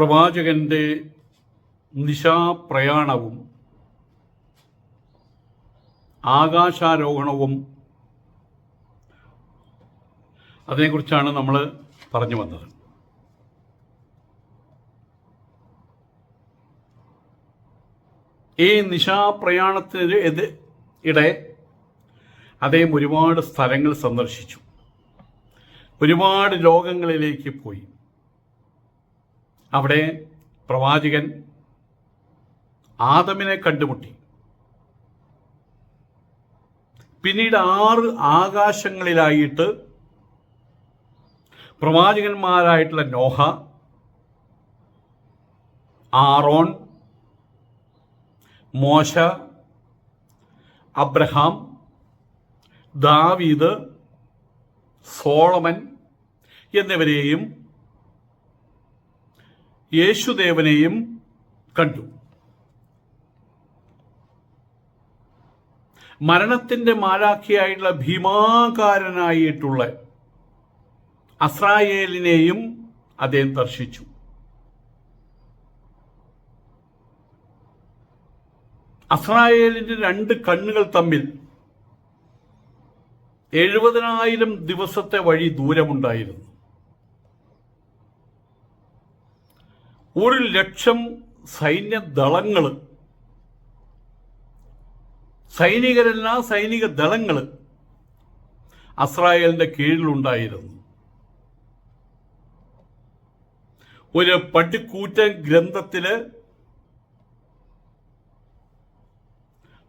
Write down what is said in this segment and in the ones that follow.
പ്രവാചകന്റെ നിശാപ്രയാണവും ആകാശാരോഹണവും അതിനെക്കുറിച്ചാണ് നമ്മൾ പറഞ്ഞു വന്നത്. ഈ നിശാപ്രയാണത്തിന് എത് ഇടെ അദ്ദേഹം ഒരുപാട് സ്ഥലങ്ങൾ സന്ദർശിച്ചു. ഒരുപാട് ലോകങ്ങളിലേക്ക് പോയി. അവിടെ പ്രവാചകൻ ആദമിനെ കണ്ടുമുട്ടി. പിന്നീട് ആറ് ആകാശങ്ങളിലായിട്ട് പ്രവാചകന്മാരായിട്ടുള്ള നോഹ ആറോൺ മോശ അബ്രഹാം ദാവീദ് സോളമൻ എന്നിവരെയും യേശുദേവനെയും കണ്ടു. മരണത്തിന്റെ മാലാഖിയായിട്ടുള്ള ഭീമാകാരനായിട്ടുള്ള അസ്രായേലിനെയും അദ്ദേഹം ദർശിച്ചു. അസ്രായേലിന്റെ രണ്ട് കണ്ണുകൾ തമ്മിൽ എഴുപതിനായിരം ദിവസത്തെ വഴി ദൂരമുണ്ടായിരുന്നു. ഒരു ലക്ഷം സൈന്യദളങ്ങൾ സൈനികരല്ല സൈനിക ദളങ്ങൾ അസ്രായേലിന്റെ കീഴിലുണ്ടായിരുന്നു. ഒരു പട്ടിക്കൂറ്റൻ ഗ്രന്ഥത്തിൽ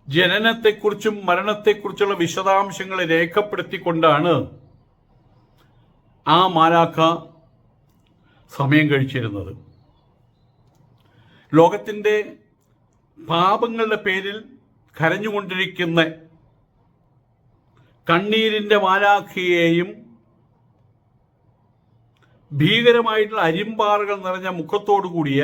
ജനനത്തെക്കുറിച്ചും മരണത്തെക്കുറിച്ചുള്ള വിശദാംശങ്ങൾ രേഖപ്പെടുത്തിക്കൊണ്ടാണ് ആ മാലാഖ സമയം കഴിച്ചിരുന്നത്. ലോകത്തിന്റെ പാപങ്ങളുടെ പേരിൽ കരഞ്ഞുകൊണ്ടിരിക്കുന്ന കണ്ണീരിന്റെ മാലാഖിയെയും ഭീകരമായിട്ടുള്ള അരിമ്പാറുകൾ നിറഞ്ഞ മുഖത്തോടു കൂടിയ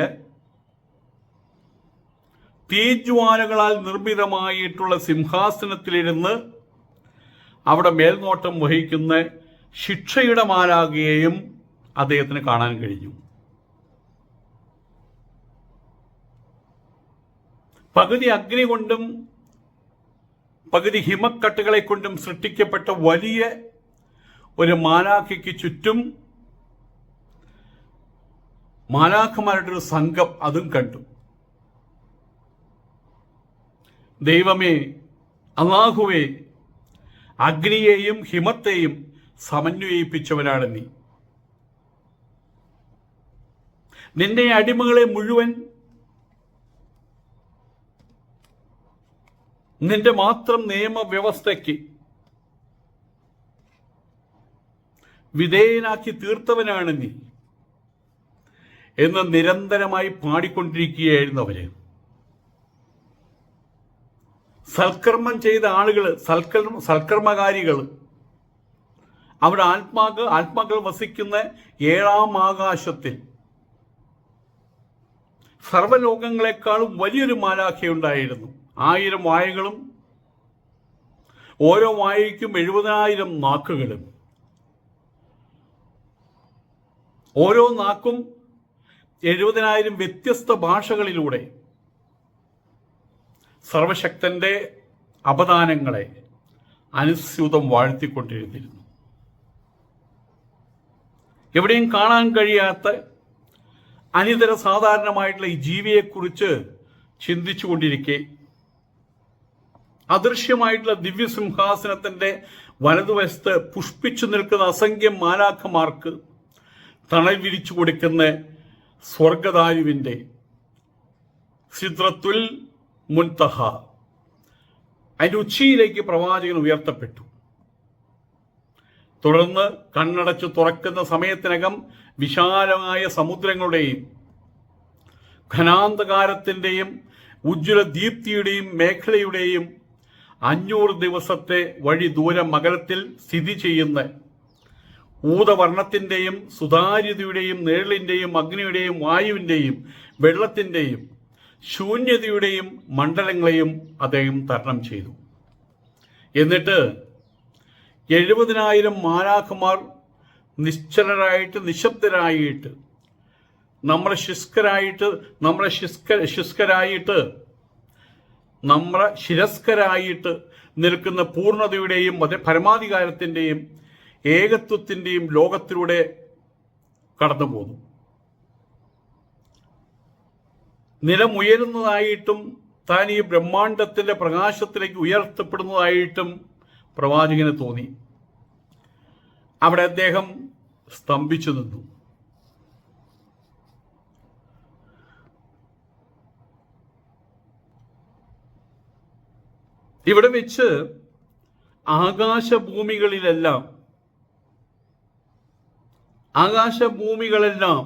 തീജ്വാലകളാൽ നിർമ്മിതമായിട്ടുള്ള സിംഹാസനത്തിലിരുന്ന് അവിടെ മേൽനോട്ടം വഹിക്കുന്ന ശിക്ഷയുടെ മാലാഖയെയും അദ്ദേഹത്തിന് കാണാൻ കഴിഞ്ഞു. പകുതി അഗ്നി കൊണ്ടും പകുതി ഹിമക്കട്ടുകളെ കൊണ്ടും സൃഷ്ടിക്കപ്പെട്ട വലിയ ഒരു മാലാഖയ്ക്ക് ചുറ്റും മാലാഖമാരുടെ ഒരു സംഘം അതും കണ്ടു. ദൈവമേ അള്ളാഹുവേ അഗ്നിയെയും ഹിമത്തെയും സമന്വയിപ്പിച്ചവനാണ് നീ. നിന്റെ അടിമകളെ മുഴുവൻ നിന്റെ മാത്രം നിയമവ്യവസ്ഥയ്ക്ക് വിധേയനാക്കി തീർത്തവനാണ് നീ എന്ന് നിരന്തരമായി പാടിക്കൊണ്ടിരിക്കുകയായിരുന്നു അവർ. സൽക്കർമ്മം ചെയ്ത ആളുകൾ സൽക്കർമ്മ സൽക്കർമ്മകാരികൾ അവിടെ ആത്മാക്കൾ ആത്മാക്കൾ വസിക്കുന്ന ഏഴാം ആകാശത്തിൽ സർവലോകങ്ങളെക്കാളും വലിയൊരു മാലാഖയുണ്ടായിരുന്നു. ആയിരം വായകളും ഓരോ വായയ്ക്കും എഴുപതിനായിരം നാക്കുകളും. ഓരോ നാക്കും എഴുപതിനായിരം വ്യത്യസ്ത ഭാഷകളിലൂടെ സർവശക്തന്റെ അപദാനങ്ങളെ അനുസ്യൂതം വാഴ്ത്തിക്കൊണ്ടിരുന്നിരുന്നു. എവിടെയും കാണാൻ കഴിയാത്ത അനിതര സാധാരണമായിട്ടുള്ള ഈ ജീവിയെക്കുറിച്ച് ചിന്തിച്ചുകൊണ്ടിരിക്കെ അദൃശ്യമായിട്ടുള്ള ദിവ്യസിംഹാസനത്തിന്റെ വലതുവശത്ത് പുഷ്പിച്ചു നിൽക്കുന്ന അസംഖ്യം മാലാഖമാർക്ക് തണൽ വിരിച്ചു കൊടുക്കുന്ന സ്വർഗദാരുവിന്റെ സിദ്രത്തുൽ മുൻതഹ. അതിന്റെ ഉച്ചിയിലേക്ക് പ്രവാചകൻ ഉയർത്തപ്പെട്ടു. തുടർന്ന് കണ്ണടച്ചു തുറക്കുന്ന സമയത്തിനകം വിശാലമായ സമുദ്രങ്ങളുടെയും ഘനാന്തകാരത്തിന്റെയും ഉജ്ജ്വല ദീപ്തിയുടെയും മേഖലയുടെയും അഞ്ഞൂറ് ദിവസത്തെ വഴി ദൂരം മകരത്തിൽ സ്ഥിതി ചെയ്യുന്ന ഊതവർണത്തിന്റെയും സുതാര്യതയുടെയും നിഴലിന്റെയും അഗ്നിയുടെയും വായുവിന്റെയും വെള്ളത്തിന്റെയും ശൂന്യതയുടെയും മണ്ഡലങ്ങളെയും അദ്ദേഹം തരണം ചെയ്തു. എന്നിട്ട് എഴുപതിനായിരം മാലാഖമാർ നിശ്ചലരായിട്ട് നിശബ്ദരായിട്ട് നമ്മളെ ശുഷ്കരായിട്ട് നമ്മളെ ശുഷ്ക ശുഷ്കരായിട്ട് നമ്മളെ ശിരസ്കരായിട്ട് നിൽക്കുന്ന പൂർണതയുടെയും പരമാധികാരത്തിന്റെയും ഏകത്വത്തിന്റെയും ലോകത്തിലൂടെ കടന്നു പോകുന്നു നിലമുയരുന്നതായിട്ടും താൻ ഈ ബ്രഹ്മാണ്ടത്തിന്റെ പ്രകാശത്തിലേക്ക് ഉയർത്തപ്പെടുന്നതായിട്ടും പ്രവാചകന് തോന്നി. അവിടെ അദ്ദേഹം സ്തംഭിച്ചു നിന്നു. ഇവിടെ വെച്ച് ആകാശഭൂമികളിലെല്ലാം ആകാശഭൂമികളെല്ലാം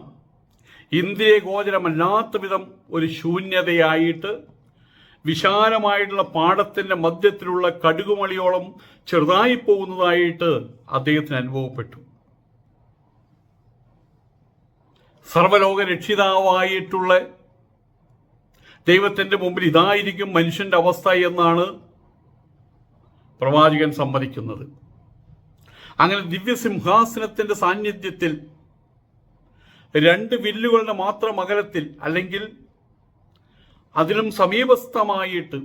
ഇന്ദ്രിയ ഗോചരമല്ലാത്ത വിധം ഒരു ശൂന്യതയായിട്ട് വിശാലമായിട്ടുള്ള പാടത്തിന്റെ മധ്യത്തിലുള്ള കടുകുമളിയോളം ചെറുതായി പോകുന്നതായിട്ട് അദ്ദേഹത്തിന് അനുഭവപ്പെട്ടു. സർവലോക രക്ഷിതാവായിട്ടുള്ള ദൈവത്തിന്റെ മുമ്പിൽ ഇതായിരിക്കും മനുഷ്യന്റെ അവസ്ഥ എന്നാണ് പ്രവാചകൻ സമ്മതിക്കുന്നത്. അങ്ങനെ ദിവ്യസിംഹാസനത്തിന്റെ സാന്നിധ്യത്തിൽ രണ്ട് വില്ലുകളുടെ മാത്രം അകലത്തിൽ അല്ലെങ്കിൽ അതിലും സമീപസ്ഥമായിട്ട്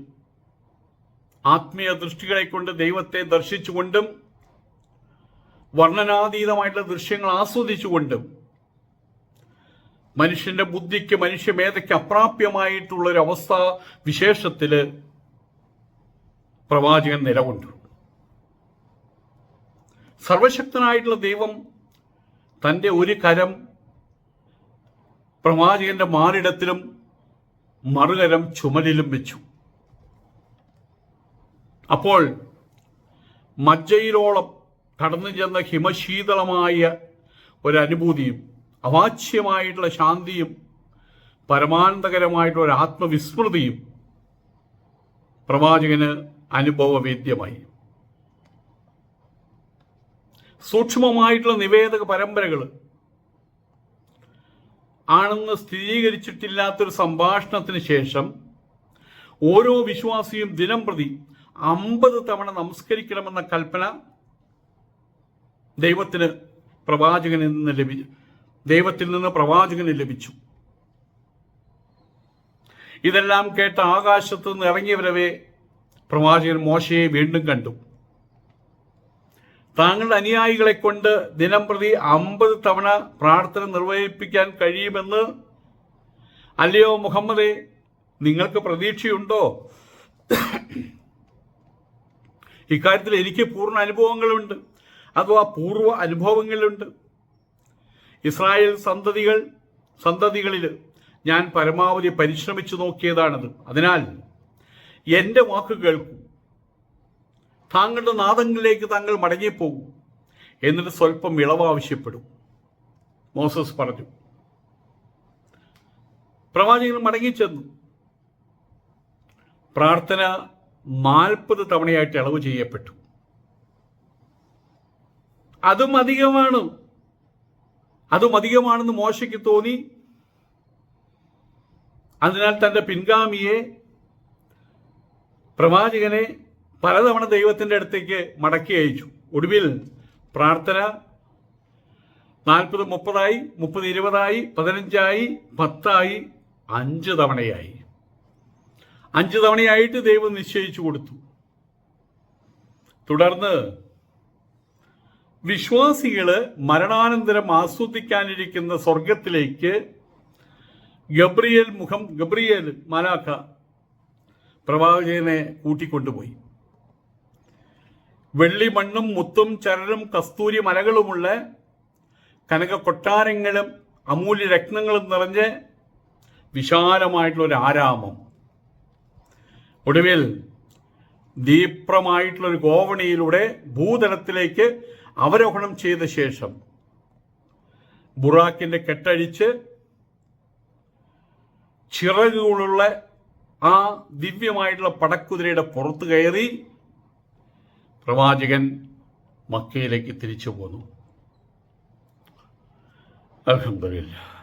ആത്മീയ ദൃഷ്ടികളെ കൊണ്ട് ദൈവത്തെ ദർശിച്ചുകൊണ്ടും വർണനാതീതമായിട്ടുള്ള ദൃശ്യങ്ങൾ ആസ്വദിച്ചുകൊണ്ടും മനുഷ്യന്റെ ബുദ്ധിക്ക് മനുഷ്യമേധയ്ക്ക് അപ്രാപ്യമായിട്ടുള്ള ഒരു അവസ്ഥ വിശേഷത്തിൽ പ്രവാചകൻ നിലകൊണ്ടു. സർവശക്തനായിട്ടുള്ള ദൈവം തന്റെ ഒരു കരം പ്രവാചകന്റെ മാറിടത്തിലും മറുകരം ചുമലിലും വെച്ചു. അപ്പോൾ മജ്ജയിലോളം കടന്നു ചെന്ന ഹിമശീതളമായ ഒരനുഭൂതിയും അവാച്യമായിട്ടുള്ള ശാന്തിയും പരമാനന്ദകരമായിട്ടുള്ള ഒരു ആത്മവിസ്മൃതിയും പ്രവാചകന് അനുഭവവേദ്യമായി. സൂക്ഷ്മമായിട്ടുള്ള നിവേദക പരമ്പരകൾ ആണെന്ന് സ്ഥിരീകരിച്ചിട്ടില്ലാത്തൊരു സംഭാഷണത്തിന് ശേഷം ഓരോ വിശ്വാസിയും ദിനം പ്രതി അമ്പത് തവണ നമസ്കരിക്കണമെന്ന കൽപ്പന ദൈവത്തിന് പ്രവാചകനിൽ നിന്ന് ലഭിച്ചു ദൈവത്തിൽ നിന്ന് പ്രവാചകന് ലഭിച്ചു. ഇതെല്ലാം കേട്ട ആകാശത്ത് നിന്ന് ഇറങ്ങിയവരവേ പ്രവാചകൻ മോശയെ വീണ്ടും കണ്ടു. താങ്കളുടെ അനുയായികളെ കൊണ്ട് ദിനം പ്രതി അമ്പത് തവണ പ്രാർത്ഥന നിർവഹിപ്പിക്കാൻ കഴിയുമെന്ന് അല്ലയോ മുഹമ്മദെ നിങ്ങൾക്ക് പ്രതീക്ഷയുണ്ടോ? ഇക്കാര്യത്തിൽ എനിക്ക് പൂർണ അനുഭവങ്ങളുണ്ട്. അഥവാ പൂർവ അനുഭവങ്ങളുണ്ട്. ഇസ്രായേൽ സന്തതികൾ സന്തതികളിൽ ഞാൻ പരമാവധി പരിശ്രമിച്ചു നോക്കിയതാണത്. അതിനാൽ എന്റെ വാക്ക് കേൾക്കൂ. താങ്കളുടെ നാദങ്ങളിലേക്ക് താങ്കൾ മടങ്ങിപ്പോകൂ. എന്നിട്ട് സ്വല്പം ഇളവ് ആവശ്യപ്പെടും. മോസസ് പറഞ്ഞു. പ്രവാചകൻ മടങ്ങിച്ചെന്നു. പ്രാർത്ഥന നാൽപ്പത് തവണയായിട്ട് ഇളവ് ചെയ്യപ്പെട്ടു. അതും അധികമാണ്. അതും അധികമാണെന്ന് മോശയ്ക്ക് തോന്നി. അതിനാൽ തന്റെ പിൻഗാമിയെ പ്രവാചകനെ പലതവണ ദൈവത്തിന്റെ അടുത്തേക്ക് മടക്കി അയച്ചു. ഒടുവിൽ പ്രാർത്ഥന നാൽപ്പത് മുപ്പതായി മുപ്പത് ഇരുപതായി പതിനഞ്ചായി പത്തായി അഞ്ച് തവണയായി. അഞ്ച് തവണയായിട്ട് ദൈവം നിശ്ചയിച്ചു കൊടുത്തു. തുടർന്ന് വിശ്വാസികൾ മരണാനന്തരം ആസ്വദിക്കാനിരിക്കുന്ന സ്വർഗത്തിലേക്ക് ഗബ്രിയേൽ മുഖം ഗബ്രിയേൽ മാലാക്ക പ്രവാചകനെ കൂട്ടിക്കൊണ്ടുപോയി. വെള്ളി മണ്ണും മുത്തും ചരലും കസ്തൂരി മലകളുമുള്ള കനക കൊട്ടാരങ്ങളും അമൂല്യ രത്നങ്ങളും നിറഞ്ഞ് വിശാലമായിട്ടുള്ള ഒരു ആരാമം. ഒടുവിൽ ദീപ്രമായിട്ടുള്ള ഒരു ഗോവണിയിലൂടെ ഭൂതലത്തിലേക്ക് അവരോഹണം ചെയ്ത ശേഷം ബുറാക്കിന്റെ കെട്ടഴിച്ച് ചിറകുകളുള്ള ആ ദിവ്യമായിട്ടുള്ള പടക്കുതിരയുടെ പുറത്തു കയറി പ്രവാചകൻ മക്കയിലേക്ക് തിരിച്ചു പോന്നു. അലഹമില്ല